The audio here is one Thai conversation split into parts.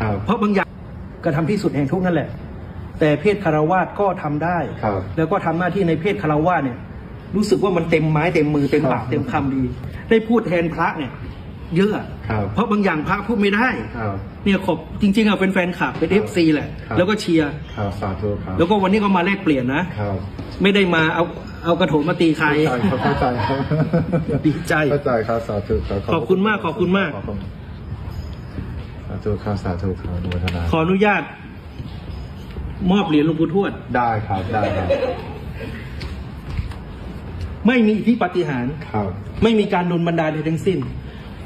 ครับเพราะบางอย่างกระทำที่สุดแห่งทุกข์นั่นแหละ แต่เพศคารวาสก็ทำได้ครับแล้วก็ทำหน้าที่ในเพศคารวาสเนี่ยรู้สึกว่ามันเต็มไม้เต็มมือเต็มปากครับเต็มคำดี ได้พูดแทนพระเนี่ย เยอะครับเพราะบางอย่างพระพูดไม่ได้ครับเนี่ยขอบจริงๆอะเป็นแฟนคลับเป็นเอฟซีแหละครับแล้วก็เชียร์ครับสาธุครับแล้วก็วันนี้ก็มาแลกเปลี่ยนนะครับไม่ได้มาเอาเอากระโถนมาตีใครเข้าใจครับเข้าใจครับดีใจเข้าใจครับสาธุครับขอบคุณมากขอบคุณมากขอบคุณ สาธุครับสาธุครับอนุโมทนาขออนุญาต มอบเหรียญหลวงปู่ทวด ได้ครับได้ครับไม่มีอิทธิปาฏิหารย์ครับไม่มีการโดนบันดาลใดทั้งสิ้น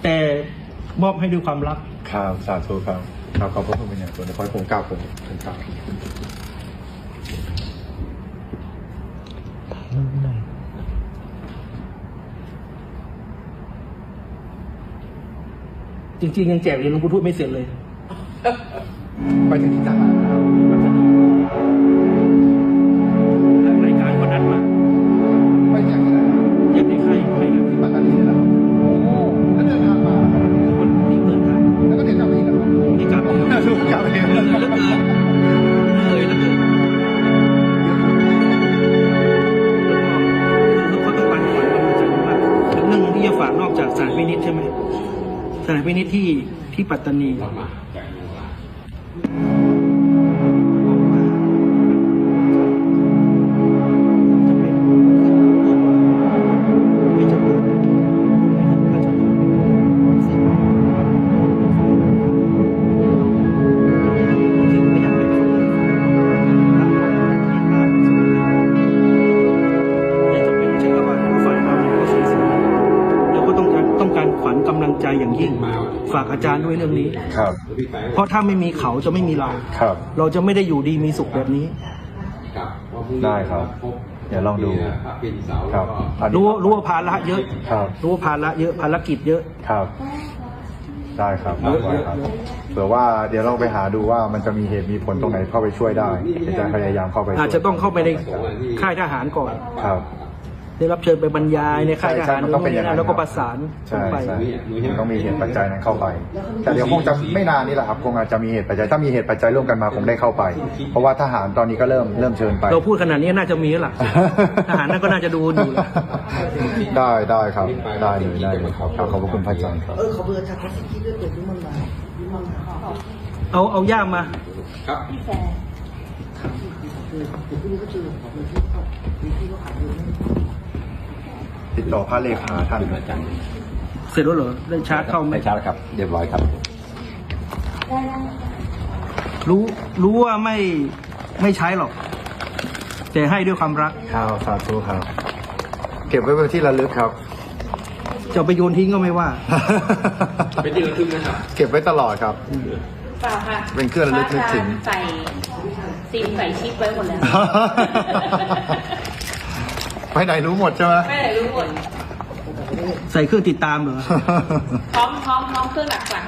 แต่มอบให้ด้วยความรัก ครับสาธุครับครับขอบพระคุณเป็นอย่างสูงเดี๋ยวขอให้ผมกราบผมผมกราบ จริงๆยังแจกเหรียญหลวงปู่ทวดไม่เสร็จเลย ไปถึงที่จังหวัด สถานพินิจที่ที่ปัตตานี ฝากอาจารย์ด้วยเรื่องนี้ ครับ เพราะถ้าไม่มีเขาจะไม่มีเรา ครับ เราจะไม่ได้อยู่ดีมีสุขแบบนี้ ได้ครับ เดี๋ยวลองดู ครับอันนี้รู้ว่ารู้ว่าภาระเยอะ ครับ รู้ว่าภาระเยอะภารกิจเยอะ ครับ ได้ครับได้ครับ เผื่อว่าเดี๋ยวลองไปหาดูว่ามันจะมีเหตุมีผลตรงไหนเข้าไปช่วยได้เดี๋ยวจะพยายามเข้าไปช่วยอาจจะต้องเข้าไปในค่ายทหารก่อน ครับ ได้รับเชิญไปบรรยายในค่ายทหารใช่ใช่มันต้องเป็นอย่างนั้นแล้วก็ประสานใช่ไปใช่มันต้องมีเหตุปัจจัยนั้นเข้าไป แต่เดี๋ยวคงจะไม่นานนี่แหละครับคงอาจจะมีเหตุปัจจัยถ้ามีเหตุปัจจัยร่วมกันมาคงได้เข้าไป เพราะว่าทหารตอนนี้ก็เริ่มเริ่มเชิญไป เราพูดขนาดนี้น่าจะมีแล้วล่ะทหารนั่นก็น่าจะดูอยู่แล้วได้ได้ครับได้เลยได้เลยครับครับขอบพระคุณพระอาจารย์ครับเออเขาเบอร์จากเขาสิที่เลือกเปิดที่มันมาที่มันมาเอาเอาย่ามมาพี่แฟร์คือผมไม่รู้ ติดต่อพระเลขาท่านเสร็จแล้วเหรอได้ชาร์จเข้าไหมไม่ใช่แล้วครับ เรียบร้อยครับ รู้รู้ว่าไม่ไม่ใช้หรอก แต่ให้ด้วยความรักข้าวสาธุครับ เก็บไว้เป็นที่ระลึกครับ จะเอาไปโยนทิ้งก็ไม่ว่าเป็นที่ระลึกนะครับ เก็บไว้ตลอดครับ เปล่าค่ะเป็นเครื่องระลึกนึกถึงใส่ซิมใส่ชิปไว้หมดแล้ว ไปไหนรู้หมดใช่ไหมไม่ได้รู้หมดใส่เครื่องติดตามเหรอ พร้อมพร้อมพร้อมเครื่องดักฟัง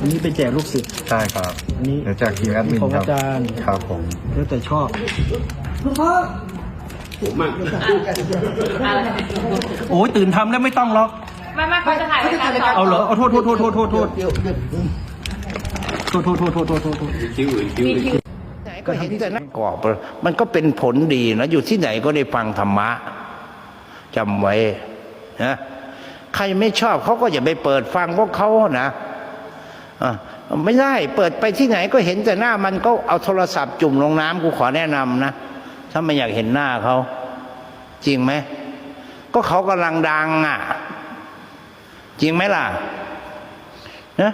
อันนี้ไปแจกลูกศิษย์ ใช่ครับอันนี้เดี๋ยวจากทีมแอดมินของครัอาจารย์ ครับผม แล้วแต่ชอบ อะไรโอ้ยตื่นทำแล้วไม่ต้องหรอก ไม่ไม่เขาจะถ่ายรายการต่อเอาเหรอเอาโทษโทษโทษโทษโทษโทษ โทษโทษโทษโทษโทษโทษโทษมีคิวก็เห็นแต่นักกอบมันก็เป็นผลดีนะอยู่ที่ไหนก็ได้ฟังธรรมะจำไว้นะใครไม่ชอบเขาก็อย่าไปเปิดฟังพวกเขานะอะไม่ได้เปิดไปที่ไหนก็เห็นแต่หน้ามันก็เอาโทรศัพท์จุ่มลงน้ำกูขอแนะนำนะถ้าไม่อยากเห็นหน้าเขาจริงไหมก็เขากำลังดังอะ จริงไหมล่ะนะ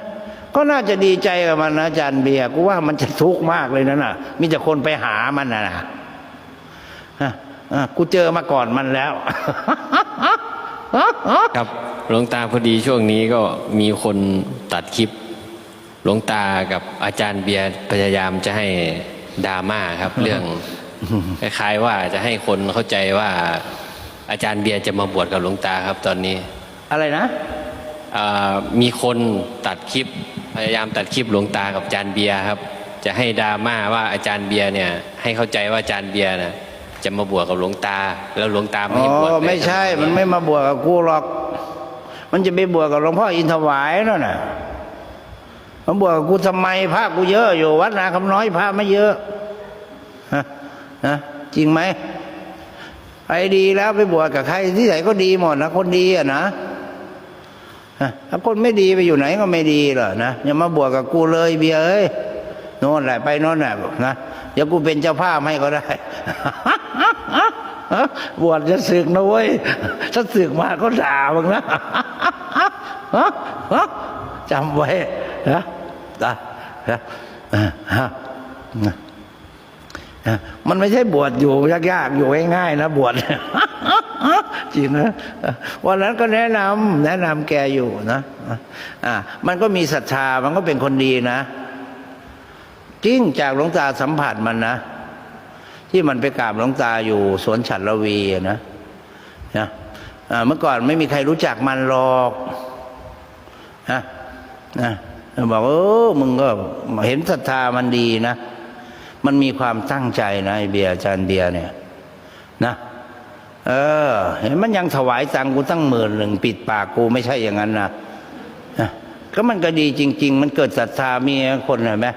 ก็น่าจะดีใจกับมันนะอาจารย์เบียร์กูว่ามันจะทุกข์มากเลยนะน่ะ มีแต่คนไปหามันนะนะอะอะกูเจอมาก่อนมันแล้วครับหลวงตาพอดีช่วงนี้ก็มีคนตัดคลิปหลวงตากับอาจารย์เบียร์พยายามจะให้ดราม่าครับ เรื่องคล้ายๆว่าจะให้คนเข้าใจว่า อาจารย์เบียร์จะมาบวชกับหลวงตาครับตอนนี้ อะไรนะอ่า มีคนตัดคลิปพยายามตัดคลิปหลวงตากับอาจารย์เบียร์ครับ จะให้ดราม่าว่าอาจารย์เบียร์เนี่ยให้เข้าใจว่าอาจารย์เบียร์นะจะมาบวชกับหลวงตา แล้วหลวงตาไม่อ๋ให้บวชอเลยไม่ใช่ครับมันไม่มาบวชกับกูหรอก มันจะไปบวชกับหลวงพ่ออินทวายนั่นน่ะมันบวชกับกูทำไมพระกูเยอะอยู่วัดนาคำน้อยพระไม่เยอะฮะนะจริงไหมไปดีแล้วไปบวชกับใครที่ไหนก็ดีหมดนะคนดีอะนะฮะ ถ้าคนไม่ดีไปอยู่ไหนก็ไม่ดีเหรอนะอย่ามาบวชกับกูเลยเบียเอ้ยโน่นแหละไปโน่นแหละนะเดี๋ยวกูเป็นเจ้าภาพให้ก็ได้บวชจะสึกนะเว้ยถ้าสึกมาก็ด่ามึงนะจำไว้นะนะมันไม่ใช่บวชอยู่ยากๆอยู่ง่ายๆนะบวช จริงนะวันนั้นก็แนะนำแนะนำแกอยู่นะอ่ามันก็มีศรัทธามันก็เป็นคนดีนะจริงจากหลวงตาสัมผัสมันนะที่มันไปกราบหลวงตาอยู่สวนฉัตรละวีนะนะเมื่อก่อนไม่มีใครรู้จักมันหรอกนะนะบอกเออมึงก็เห็นศรัทธามันดีนะ มันมีความตั้งใจนะไอเบียร์อาจารย์เบียร์เนี่ย นะ เออ เห็นมันยังถวายตังกูตั้งหมื่นหนึ่งปิดปากกูไม่ใช่อย่างนั้นนะก็มันก็ดีจริง ๆ มันเกิดศรัทธามีคนเห็นไหม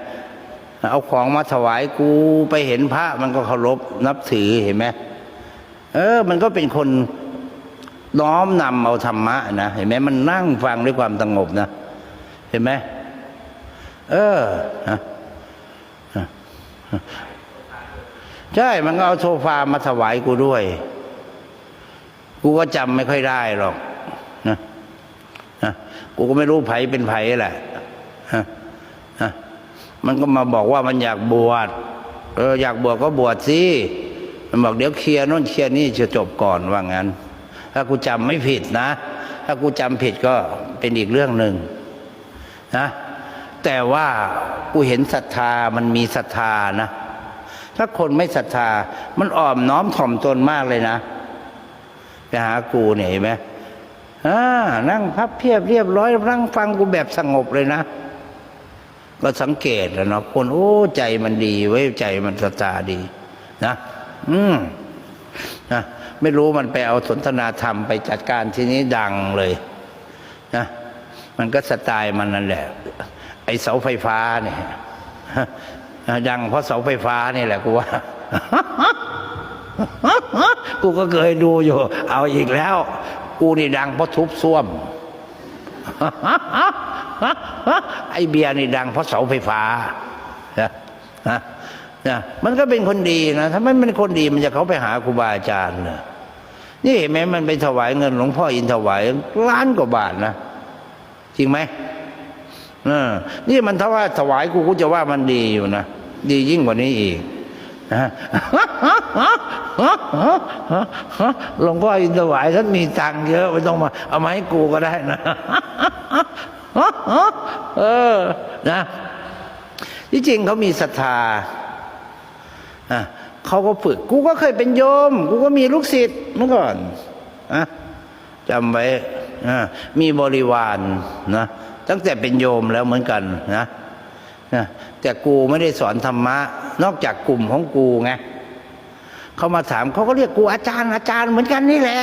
เอาของมาถวายกูไปเห็นพระ มันก็เคารพนับถือเห็นไหมเออ มันก็เป็นคนน้อมนำเอาธรรมะนะเห็นไหมมันนั่งฟังด้วยความสงบนะเห็นไหมเออฮะใช่มันก็เอาโซฟามาถวายกูด้วย กูก็จำไม่ค่อยได้หรอกนะนะกูก็ไม่รู้ไผเป็นไผแหละฮะฮะมันก็มาบอกว่ามันอยากบวชเอออยากบวชก็บวชสิมันบอกเดี๋ยวเคลียร์โน่นเคลียร์นี่จะจบก่อนว่างั้น ถ้ากูจำไม่ผิดนะ ถ้ากูจำผิดก็เป็นอีกเรื่องหนึ่งนะแต่ว่ากูเห็นศรัทธามันมีศรัทธานะ ถ้าคนไม่ศรัทธา มันอ่อมน้อมถ่อมตนมากเลยนะ ไปหากูเนี่ยเห็นไหมอ่านั่งพับเพียบเรียบร้อยนั่งฟังกูแบบสงบเลยนะ ก็สังเกตแล้วเนาะคนโอ้ใจมันดีไว้ยใจมันศรัทธาดีนะอืมนะไม่รู้มันไปเอาสนทนาธรรมไปจัดการที่นี้ดังเลยนะมันก็สไตล์มันนั่นแหละ ไอเสาไฟฟ้าเนี่ยดังเพราะเสาไฟฟ้านี่แหละกูว่า กูก็เคยดูอยู่ เอาอีกแล้ว กูนี่ดังเพราะทุบซ่วมไอเบียร์นี่ดังเพราะเสาไฟฟ้านะนะมันก็เป็นคนดีนะถ้ามันเป็นคนดีมันจะเขาไปหาครูบาอาจารย์นะนี่เห็นไหมมันไปถวายเงินหลวงพ่ออินถวายล้านกว่าบาทนะจริงไหมเออนี่มันถ้าว่าถวายกูกูจะว่ามันดีอยู่นะดียิ่งกว่านี้อีก หลวงพ่ออินถวายท่านมีตังเยอะไม่ต้องมา เอามาให้กูก็ได้นะเออนะที่จริงเขามีศรัทธาเขาก็ฝึก กูก็เคยเป็นโยม กูก็มีลูกศิษย์เมื่อก่อนอะจำไว้มีบริวารนะตั้งแต่เป็นโยมแล้วเหมือนกันนะ แต่กูไม่ได้สอนธรรมะ นอกจากกลุ่มของกูไงเขามาถามเขาก็เรียกกูอาจารย์อาจารย์เหมือนกันนี่แหละ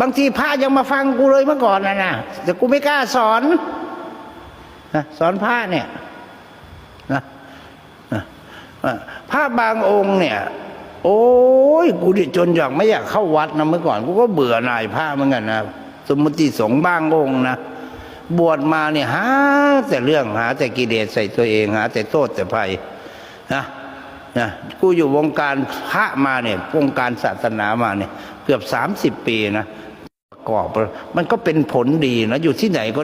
บางทีพระยังมาฟังกูเลยเมื่อก่อนนะนะแต่กูไม่กล้าสอนนะสอนพระเนี่ยนะนะว่าพระบางองค์เนี่ย โอ้ยกูดิจนอยากไม่อยากเข้าวัดนะเมื่อก่อนกูก็เบื่อหน่ายพระเหมือนกันนะสมมติสงฆ์บางองค์นะ บวชมาเนี่ยหาแต่เรื่องหา แต่กิเลสใส่ตัวเองหา แต่โทษแต่ภัยนะนะกูอยู่วงการพระมาเนี่ยวงการศาสนามาเนี่ย เกือบสามสิบปีนะประกอบมันก็เป็นผลดีนะอยู่ที่ไหนก็